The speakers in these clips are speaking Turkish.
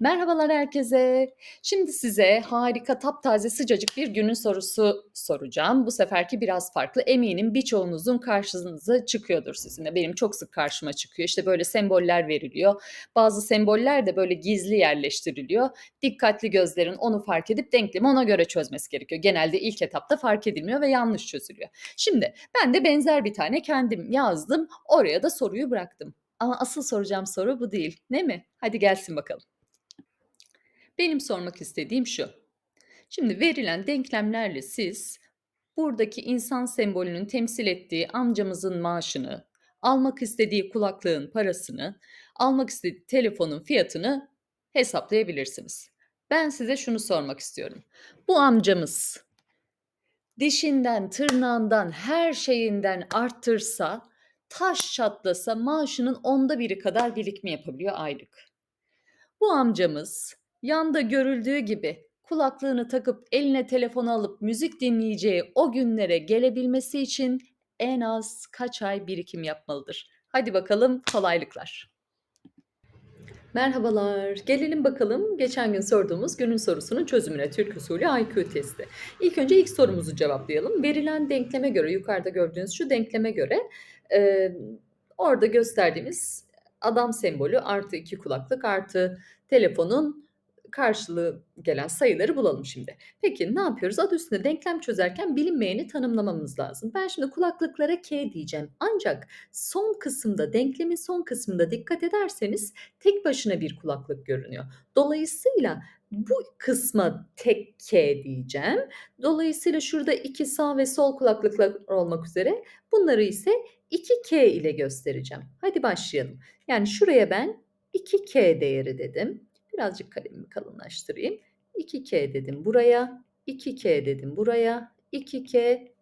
Merhabalar herkese. Şimdi size harika, taptaze, sıcacık bir günün sorusu soracağım. Bu seferki biraz farklı. Eminim birçoğunuzun karşınıza çıkıyordur sizin de. Benim çok sık karşıma çıkıyor. İşte böyle semboller veriliyor. Bazı semboller de böyle gizli yerleştiriliyor. Dikkatli gözlerin onu fark edip denklemi ona göre çözmesi gerekiyor. Genelde ilk etapta fark edilmiyor ve yanlış çözülüyor. Şimdi ben de benzer bir tane kendim yazdım. Oraya da soruyu bıraktım. Ama asıl soracağım soru bu değil. Ne mi? Hadi gelsin bakalım. Benim sormak istediğim şu. Şimdi verilen denklemlerle siz buradaki insan sembolünün temsil ettiği amcamızın maaşını, almak istediği kulaklığın parasını, almak istediği telefonun fiyatını hesaplayabilirsiniz. Ben size şunu sormak istiyorum. Bu amcamız dişinden, tırnağından, her şeyinden arttırsa, taş çatlasa maaşının onda biri kadar birikim yapabiliyor aylık. Bu amcamız yanda görüldüğü gibi kulaklığını takıp eline telefonu alıp müzik dinleyeceği o günlere gelebilmesi için en az kaç ay birikim yapmalıdır? Hadi bakalım kolaylıklar. Merhabalar. Gelelim bakalım geçen gün sorduğumuz günün sorusunun çözümüne Türk usulü IQ testi. İlk önce ilk sorumuzu cevaplayalım. Verilen denkleme göre yukarıda gördüğünüz şu denkleme göre e, orada gösterdiğimiz adam sembolü artı iki kulaklık artı telefonun karşılığı gelen sayıları bulalım şimdi. Peki ne yapıyoruz? Adı üstünde denklem çözerken bilinmeyeni tanımlamamız lazım. Ben şimdi kulaklıklara K diyeceğim. Ancak son kısımda, denklemin son kısmında dikkat ederseniz tek başına bir kulaklık görünüyor. Dolayısıyla bu kısma tek K diyeceğim. Dolayısıyla şurada iki sağ ve sol kulaklıklar olmak üzere bunları ise 2K ile göstereceğim. Hadi başlayalım. Yani şuraya ben 2K değeri dedim. Birazcık kalemimi kalınlaştırayım. 2K dedim buraya, 2K dedim buraya, 2K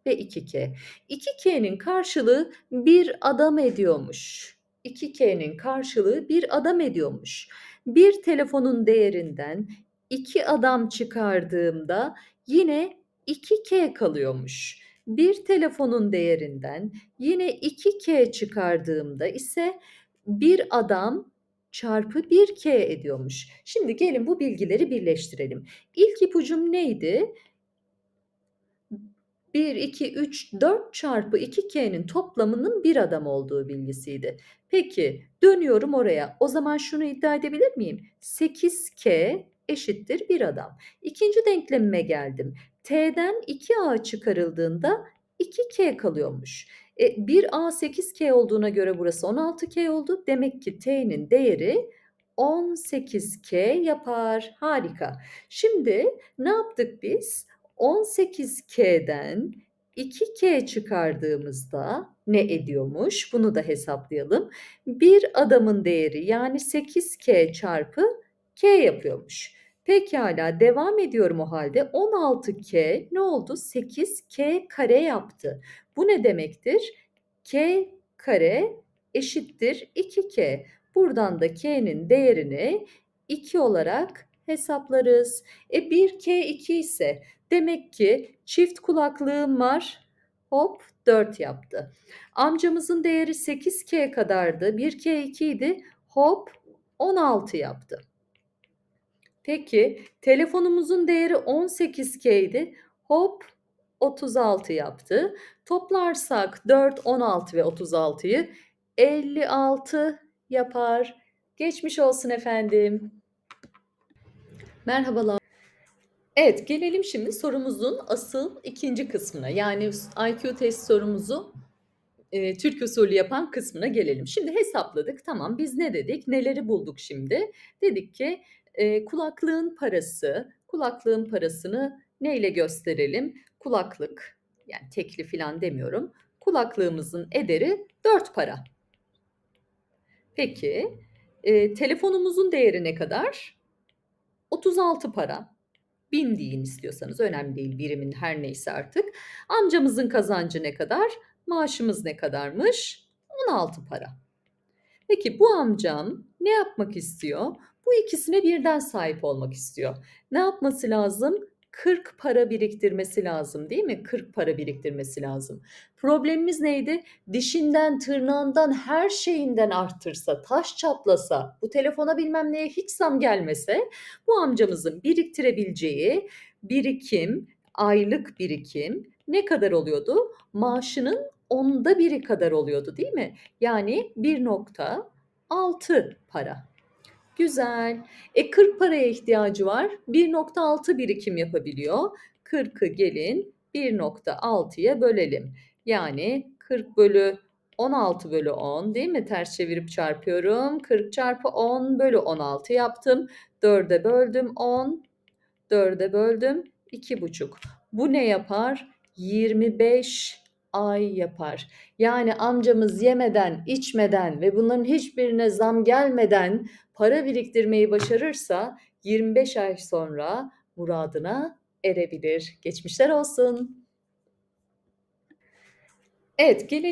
ve 2K. 2K'nin karşılığı bir adam ediyormuş. 2K'nin karşılığı bir adam ediyormuş. Bir telefonun değerinden iki adam çıkardığımda yine 2K kalıyormuş. Bir telefonun değerinden yine 2K çıkardığımda ise bir adam çarpı 1K ediyormuş. Şimdi gelin bu bilgileri birleştirelim. İlk ipucum neydi? 1, 2, 3, 4 çarpı 2K'nin toplamının bir adam olduğu bilgisiydi. Peki dönüyorum oraya. O zaman şunu iddia edebilir miyim? 8K eşittir bir adam. İkinci denklemime geldim. T'den 2A çıkarıldığında 2K kalıyormuş. E, 1A 8K olduğuna göre burası 16K oldu. Demek ki T'nin değeri 18K yapar. Harika. Şimdi ne yaptık biz? 18K'den 2K çıkardığımızda ne ediyormuş? Bunu da hesaplayalım. Bir adamın değeri yani 8K çarpı K yapıyormuş. Pekala devam ediyorum o halde. 16K ne oldu? 8K kare yaptı. Bu ne demektir? K kare eşittir 2K. Buradan da K'nin değerini 2 olarak hesaplarız. E 1K 2 ise demek ki çift kulaklığım var. Hop 4 yaptı. Amcamızın değeri 8K kadardı. 1K 2 idi. Hop 16 yaptı. Peki telefonumuzun değeri 18K idi. Hop 36 yaptı. Toplarsak 4, 16 ve 36'yı 56 yapar. Geçmiş olsun efendim. Merhabalar. Evet, gelelim şimdi sorumuzun asıl ikinci kısmına. Yani IQ test sorumuzu e, Türk usulü yapan kısmına gelelim. Şimdi hesapladık. Tamam biz ne dedik? Neleri bulduk şimdi? Dedik ki e, kulaklığın parası, kulaklığın parasını neyle gösterelim? Kulaklık, yani tekli falan demiyorum. Kulaklığımızın ederi 4 para. Peki, e, telefonumuzun değeri ne kadar? 36 para. 1000 deyin istiyorsanız önemli değil birimin her neyse artık. Amcamızın kazancı ne kadar? Maaşımız ne kadarmış? 16 para. Peki bu amcam ne yapmak istiyor? Bu ikisine birden sahip olmak istiyor. Ne yapması lazım? 40 para biriktirmesi lazım değil mi? 40 para biriktirmesi lazım. Problemimiz neydi? Dişinden, tırnağından, her şeyinden arttırsa, taş çatlasa, bu telefona bilmem neye hiç zam gelmese bu amcamızın biriktirebileceği birikim, aylık birikim ne kadar oluyordu? Maaşının onda biri kadar oluyordu değil mi? Yani 1.6 para. Güzel. E 40 paraya ihtiyacı var. 1.6 birikim yapabiliyor. 40'ı gelin 1.6'ya bölelim. Yani 40 bölü 16 bölü 10 değil mi? Ters çevirip çarpıyorum. 40 çarpı 10 bölü 16 yaptım. 4'e böldüm 10. 4'e böldüm 2,5. Bu ne yapar? 25 ay yapar. Yani amcamız yemeden, içmeden ve bunların hiçbirine zam gelmeden para biriktirmeyi başarırsa 25 ay sonra muradına erebilir. Geçmişler olsun. Evet, gelelim